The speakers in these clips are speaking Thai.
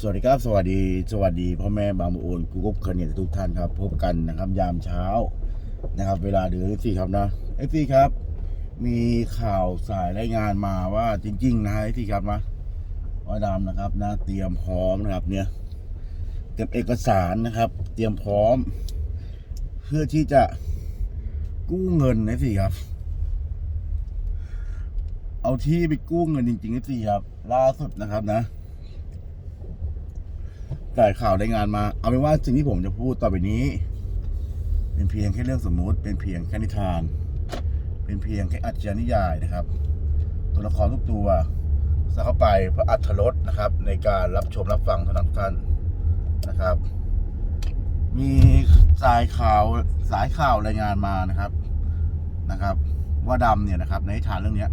สวัสดีครับ สวัสดี สวัสดีพ่อแม่บางบุโอนกูกบเคนเนียทุกท่านครับ พบกันนะครับ ยามเช้านะครับ เวลาเดือนที่สี่ครับนะเอฟซีครับ มีข่าวสายรายงานมาว่าจริง ๆ นะเอฟซีครับนะว่าดำนะครับนะเตรียมพร้อมนะครับ เนี่ยเตรียมเอกสารนะครับ เตรียมพร้อม เพื่อที่จะกู้เงินนะสิครับ เอาที่ไปกู้เงินจริงๆนะสิครับล่าสุดนะครับนะ แต่ข่าวรายงานมา เอาเป็นว่าสิ่งที่ผมจะพูดต่อไปนี้ เป็นเพียงแค่เรื่องสมมุติ เป็นเพียงแค่นิทาน เป็นเพียงแค่อัจฉริยายนะครับ ตัวละครทุกตัวใส่เข้าไปเพื่ออัธรสนะครับ ในการรับชมรับฟังเท่านั้นทุกท่านนะครับ มีสายข่าวสายข่าวรายงานมานะครับนะครับ ว่าดำเนี่ยนะครับ ในนิทานเรื่องเนี้ย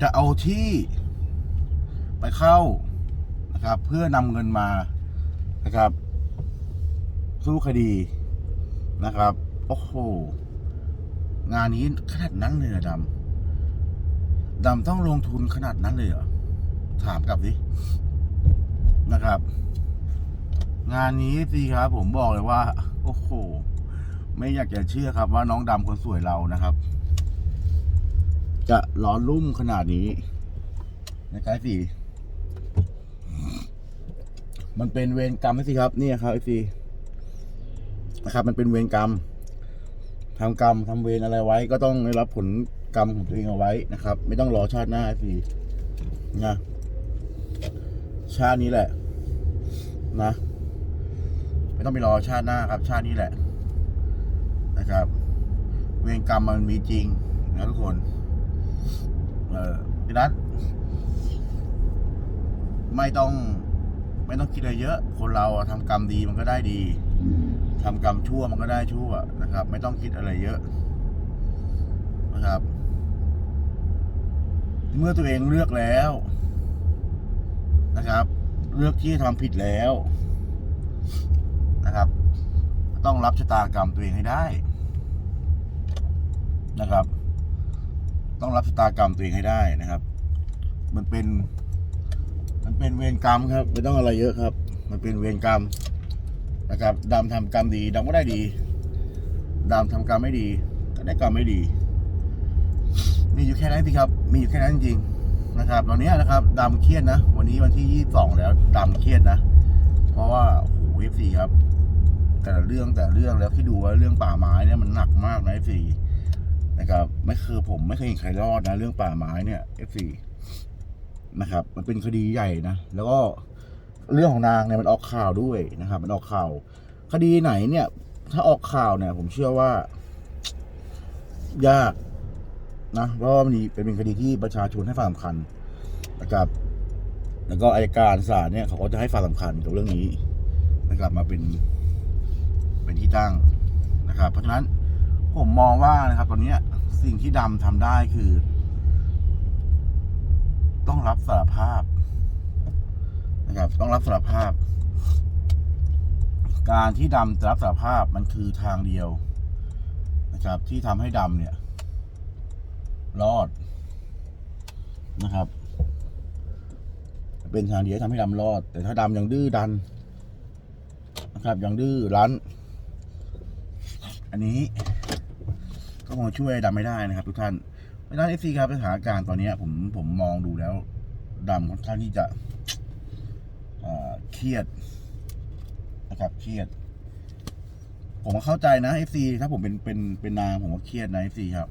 จะเอาที่ไปเข้า นะครับ เพื่อนำเงินมานะครับ สู้คดีนะครับ โอ้โห งานนี้ขนาดนั้นเลยเหรอดำดำต้องลงทุนขนาดนั้นเลยเหรอถามกลับสินะครับ งานนี้สิครับ ผมบอกเลยว่า โอ้โห ไม่อยากจะเชื่อครับ ว่าน้องดำคนสวยเรานะครับ จะร้อนรุ่มขนาดนี้นะครับสิ มันเป็นเวรกรรมสิครับนี่ครับไอซีนะครับ มันเป็นเวรกรรมทำกรรมทำเวรอะไรไว้ ก็ต้องได้รับผลกรรมของตัวเองเอาไว้นะครับ ไม่ต้องรอชาติหน้าไอซีนะชาตินี้แหละ นะ ไม่ต้องไปรอชาติหน้าครับ ชาตินี้แหละ นะครับ เวรกรรมมันมีจริงนะทุกคน เออพี่นัทไม่ต้อง ไม่ต้องคิดอะไรเยอะ คนเราอะทำกรรมดีมันก็ได้ดีทำกรรมชั่วมันก็ได้ชั่วนะครับ ไม่ต้องคิดอะไรเยอะนะครับ เมื่อตัวเองเลือกแล้วนะครับ เลือกที่ทำผิดแล้วนะครับ ต้องรับชะตากรรมตัวเองให้ได้นะครับ ต้องรับชะตากรรมตัวเองให้ได้นะครับ มันเป็น มันเป็นเวรกรรมครับ ไม่ต้องอะไรเยอะครับ มันเป็นเวรกรรมนะครับดำทำกรรมดีดำก็ได้ดีดำทำกรรมไม่ดี ก็ได้กรรมไม่ดี มีอยู่แค่นั้นสิครับ มีอยู่แค่นั้นจริงนะครับตอนนี้นะครับดำเครียดนะ วันนี้วันที่ยี่สองแล้วดำเครียดนะ เพราะว่าโอ้โหเอฟซีครับ แต่เรื่องแต่เรื่องแล้วที่ดูว่าเรื่องป่าไม้เนี่ยมันหนักมากนะเอฟซีนะครับ ไม่เคยผมไม่เคยเห็นใครรอดนะ เรื่องป่าไม้เนี่ยเอฟซี นะครับ มันเป็นคดีใหญ่นะ แล้วก็เรื่องของนางเนี่ยมันออกข่าวด้วยนะครับ มันออกข่าว คดีไหนเนี่ย ถ้าออกข่าวเนี่ย ผมเชื่อว่า ยากนะเพราะว่ามันเป็นเป็นคดีที่ประชาชนให้ความสำคัญนะครับ แล้วก็อายการศาลเนี่ย เขาก็จะให้ความสำคัญกับเรื่องนี้นะครับ มาเป็นเป็นที่ตั้งนะครับ เพราะฉะนั้นผมมองว่านะครับ ตอนนี้สิ่งที่ดำทำได้คือ ต้องรับสารภาพนะครับ ต้องรับสารภาพ การที่ดำจะรับสารภาพมันคือทางเดียวนะครับ ที่ทำให้ดำเนี่ย รอดนะครับ เป็นทางเดียวที่ทำให้ดำรอด แต่ถ้าดำยังดื้อดันนะครับยังดื้อรั้น อันนี้ก็คงช่วยดำไม่ได้นะครับ ทุกท่าน เพรานเอฟซีครับสถานการณ์ตอนนี้ผมผมมองดูแล้วดำค่อนข้างที่จะเครียดนะครับเครียด ผมก็เข้าใจนะเอฟซีถ้าผมเป็นเป็นเป็นนางผมก็เครียดนะเอฟซีครับ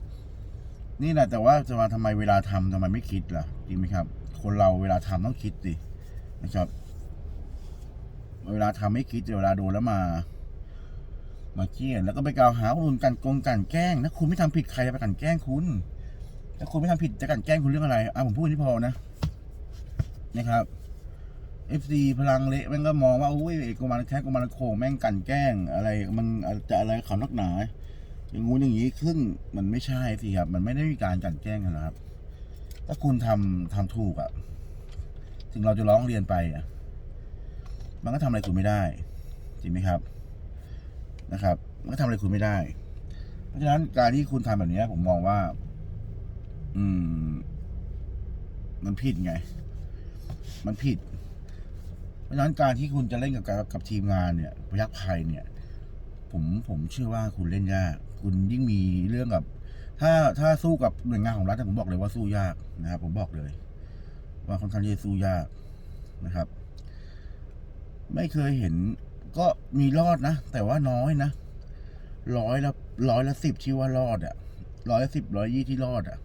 นี่แหละแต่ว่าจะมาทำไมเวลาทำทำไมไม่คิดล่ะจริงไหมครับ คนเราเวลาทำต้องคิดสินะครับ เวลาทำไม่คิดเวลาโดนแล้วมามาเครียดแล้วก็ไปกล่าวหาคนอื่นกันโกงกันแกล้งถ้าคุณไม่ทำผิดใครจะไปกลันแกล้งคุณ ถ้าคุณไม่ทำผิดจะกลันแกล้งคุณเรื่องอะไรอะผมพูดนี่พอนะนะครับ FC พลังเละแม่งก็มองว่าอุ้ยไอ้กุมารแค่กุมารโคงแม่งกลันแกล้งอะไร มันจะอะไรขานักหนา อย่างงู้นอย่างนี้ขึ้นมันไม่ใช่สิครับ มันไม่ได้มีการกลันแกล้งกันนะครับ ถ้าคุณทำทำถูกอะ่ะถึงเราจะร้องเรียนไปอะ มันก็ทำอะไรคุณไม่ได้จริงไหมครับ นะครับ มันก็ทำอะไรคุณไม่ได้ เพราะฉะนั้นการที่คุณทำแบบนี้ผมมองว่า อืม มันผิดไง มันผิด เพราะฉะนั้นการที่คุณจะเล่นกับกับกบทีมงานเนี่ยพยักภัยเนี่ย ผมผมเชื่อว่าคุณเล่นยาก คุณยิ่งมีเรื่องกับ ถ้าถ้าสู้กับหน่วยงานของรัฐผมบอกเลยว่าสู้ยากนะครับผมบอกเลย ว่าค่อนข้างที่จะสู้ยากนะครับ ไม่เคยเห็นก็มีรอดนะ แต่ว่าน้อยนะร้อยละร้อยละสิบที่ว่ารอดอะร้อยละสิบร้อยยี่ที่รอดอะ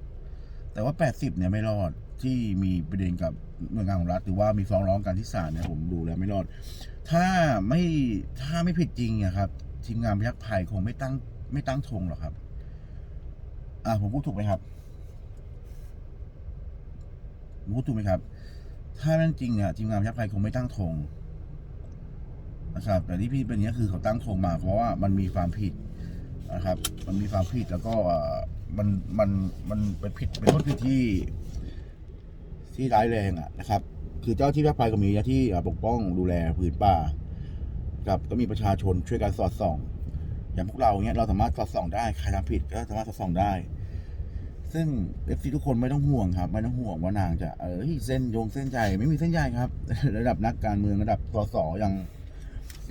แต่ว่าแปดสิบเนี่ยไม่รอดที่มีประเด็นกับหน่วยงานของรัฐหรือว่ามีฟ้องร้องกันที่ศาลเนี่ยผมดูแล้วไม่รอด ถ้าไม่ถ้าไม่ผิดจริงอะครับ ทีมงานพยักภัยคงไม่ตั้งไม่ตั้งธงหรอกครับ อ่าผมพูดถูกไหมครับผมพูดถูกไหมครับ ถ้าแม่นจริงอะทีมงานพยักภัยคงไม่ตั้งธงนะครับ แต่ที่พี่เป็นอย่างนี้คือเขาตั้งธงมาเพราะว่ามันมีความผิดนะครับ มันมีความผิดแล้วก็ มันมันมันเป็นผิดเป็นโทษผิดที่ที่ร้ายแรงอะนะครับ คือเจ้าที่พยักภัยก็มีหน้าที่ปกป้องดูแลผืนป่าครับก็มีประชาชนช่วยกันสอดส่อง อย่างพวกเราเนี้ยเราสามารถสอดส่องได้ใครทำผิดก็สามารถสอดส่องได้ ซึ่งเอฟซีทุกคนไม่ต้องห่วงครับ ไม่ต้องห่วงว่านางจะเออเส้นโยงเส้นใหญ่ไม่มีเส้นใหญ่ครับ ระดับนักการเมืองระดับสสยัง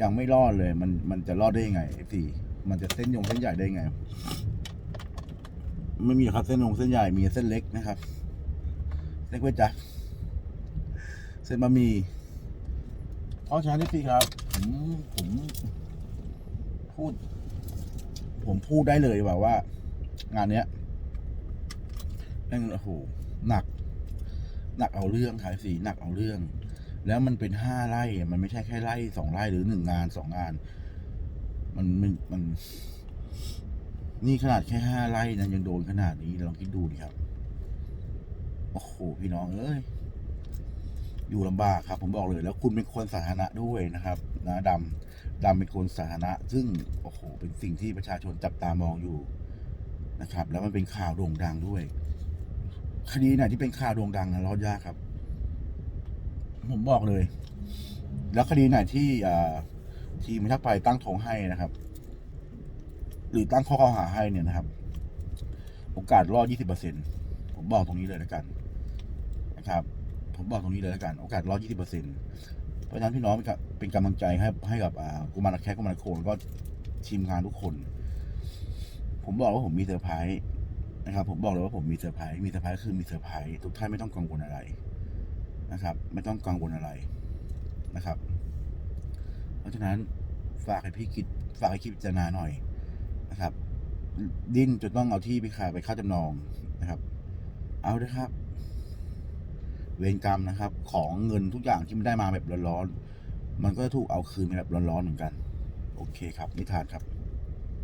ยังไม่รอดเลย มันมันจะรอดได้ยังไงเอฟซีมันจะเส้นโยงเส้นใหญ่ได้ยังไง ไม่มีครับเส้นโยงเส้นใหญ่มีเส้นเล็กนะครับเล็กไว้จ้ะเส้นบะหมี่เพราะฉะนั้นเอฟซีครับ ผมผมพูด ผมพูดได้เลยว่าว่า งานเนี้ยแม่งโอ้โหหนัก หนักเอาเรื่องขายสีหนักเอาเรื่อง แล้วมันเป็นห้าไร่มันไม่ใช่แค่ไร่สองไร่หรือหนึ่งงานสองงาน มันมันมัน นี่ขนาดแค่ห้าไร่นะยังโดนขนาดนี้ลองคิดดูดิครับ โอ้โหพี่น้องเอ้ย อยู่ลำบากครับ ผมบอกเลย แล้วคุณเป็นคนสาธารณะด้วยนะครับ นะดำดำเป็นคนสาธารณะ ซึ่งโอ้โห เป็นสิ่งที่ประชาชนจับตามองอยู่นะครับ แล้วมันเป็นข่าวโด่งดังด้วยคดีไหนที่เป็นข่าวโด่งดังนะรอดยากครับ ผมบอกเลย แล้วคดีไหนที่อ่าทีมทักไปตั้งธงให้นะครับ หรือตั้งข้อกล่าวหาให้เนี่ยนะครับ โอกาสรอด 20%ผมบอกตรงนี้เลยแล้วกันนะครับ ผมบอกตรงนี้เลยแล้วกัน โอกาสรอด 20%เพราะฉะนั้นพี่น้องเป็นกำลังใจให้ให้กับกุมารแคกกุมารโคนก็ทีมงานทุกคน ผมบอกว่าผมมีเซอร์ไพรส์นะครับ ผมบอกเลยว่าผมมีเซอร์ไพรส์มีเซอร์ไพรส์คือมีเซอร์ไพรส์ทุกท่านไม่ต้องกังวลอะไรนะครับ ไม่ต้องกังวลอะไรนะครับ เพราะฉะนั้นฝากให้พี่คิดฝากให้คิดพิจารณาหน่อย ดิ้นจนต้องเอาที่ไปขายไปเข้าจำนองนะครับ เอาเถอครับ เวรกรรมนะครับ ของเงินทุกอย่างที่มันได้มาแบบร้อนๆมันก็ถูกเอาคืนแบบร้อนๆเหมือนกัน โอเคครับนิทานครับ